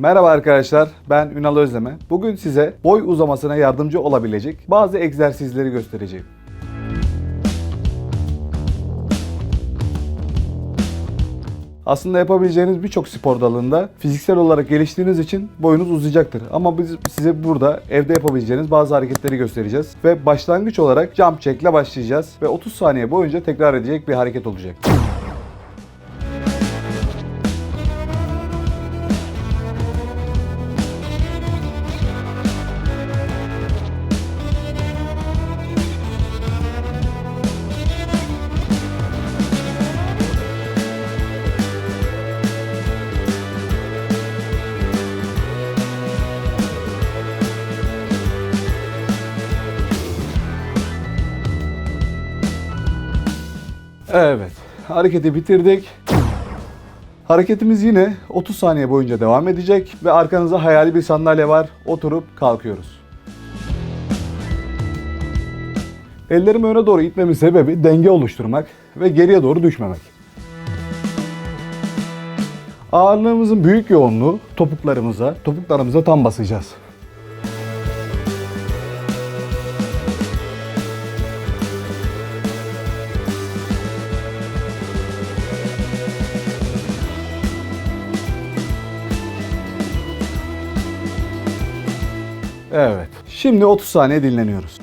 Merhaba arkadaşlar, ben Ünal Özleme. Bugün size boy uzamasına yardımcı olabilecek bazı egzersizleri göstereceğim. Aslında yapabileceğiniz birçok spor dalında fiziksel olarak geliştiğiniz için boyunuz uzayacaktır. Ama biz size burada evde yapabileceğiniz bazı hareketleri göstereceğiz. Ve başlangıç olarak jump check ile başlayacağız. Ve 30 saniye boyunca tekrar edecek bir hareket olacak. Evet, hareketi bitirdik. Hareketimiz yine 30 saniye boyunca devam edecek ve arkanızda hayali bir sandalye var. Oturup kalkıyoruz. Ellerimi öne doğru itmemin sebebi denge oluşturmak ve geriye doğru düşmemek. Ağırlığımızın büyük yoğunluğu topuklarımıza, topuklarımıza tam basacağız. Evet. Şimdi 30 saniye dinleniyoruz.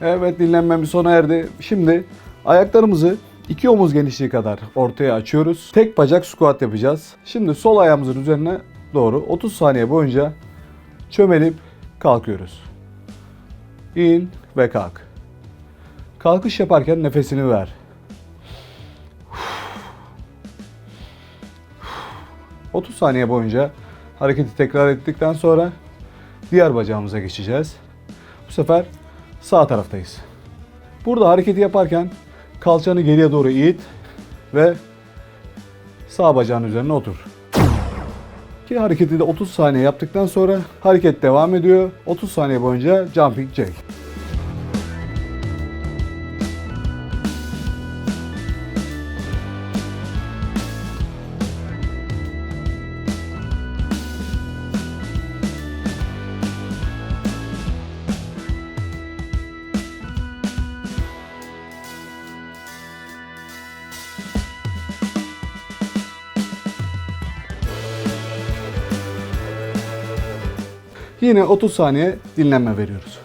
Evet dinlenmemiz sona erdi. Şimdi ayaklarımızı iki omuz genişliği kadar ortaya açıyoruz. Tek bacak squat yapacağız. Şimdi sol ayağımızın üzerine doğru 30 saniye boyunca çömelip kalkıyoruz. İn ve kalk. Kalkış yaparken nefesini ver. 30 saniye boyunca hareketi tekrar ettikten sonra diğer bacağımıza geçeceğiz. Bu sefer sağ taraftayız. Burada hareketi yaparken kalçanı geriye doğru it ve sağ bacağın üzerine otur. Ki hareketi de 30 saniye yaptıktan sonra hareket devam ediyor. 30 saniye boyunca jumping jack. Yine 30 saniye dinlenme veriyoruz.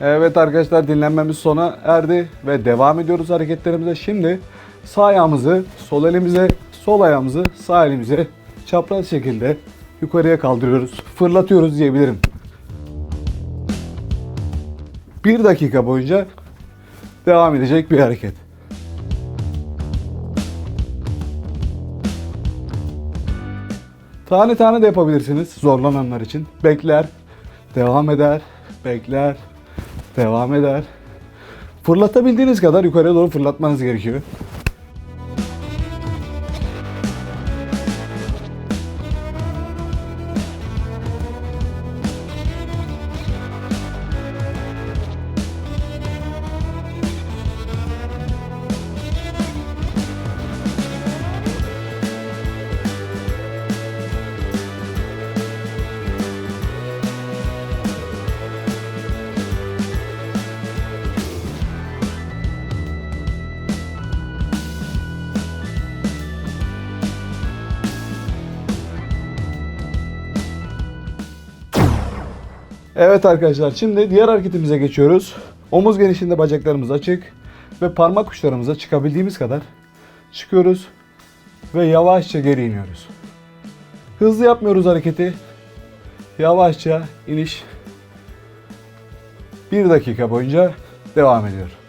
Evet arkadaşlar dinlenmemiz sona erdi ve devam ediyoruz hareketlerimize. Şimdi sağ ayağımızı sol elimize, sol ayağımızı sağ elimize çapraz şekilde yukarıya kaldırıyoruz. Fırlatıyoruz diyebilirim. Bir dakika boyunca devam edecek bir hareket. Tane tane de yapabilirsiniz zorlananlar için. Bekler, devam eder, bekler, devam eder. Fırlatabildiğiniz kadar yukarıya doğru fırlatmanız gerekiyor. Evet arkadaşlar şimdi diğer hareketimize geçiyoruz. Omuz genişliğinde bacaklarımız açık ve parmak uçlarımıza çıkabildiğimiz kadar çıkıyoruz ve yavaşça geri iniyoruz. Hızlı yapmıyoruz hareketi. Yavaşça iniş. Bir dakika boyunca devam ediyor.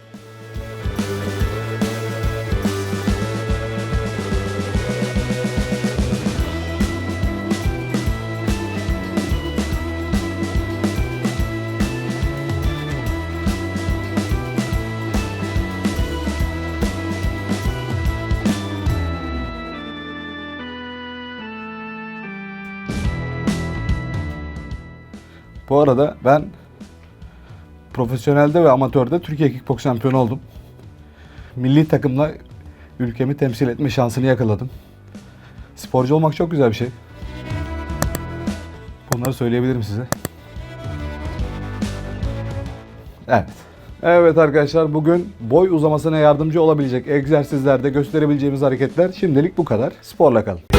Bu arada ben profesyonelde ve amatörde Türkiye Kickbox şampiyonu oldum. Milli takımla ülkemi temsil etme şansını yakaladım. Sporcu olmak çok güzel bir şey. Bunları söyleyebilirim size. Evet. Evet arkadaşlar bugün boy uzamasına yardımcı olabilecek egzersizlerde gösterebileceğimiz hareketler şimdilik bu kadar. Sporla kalın.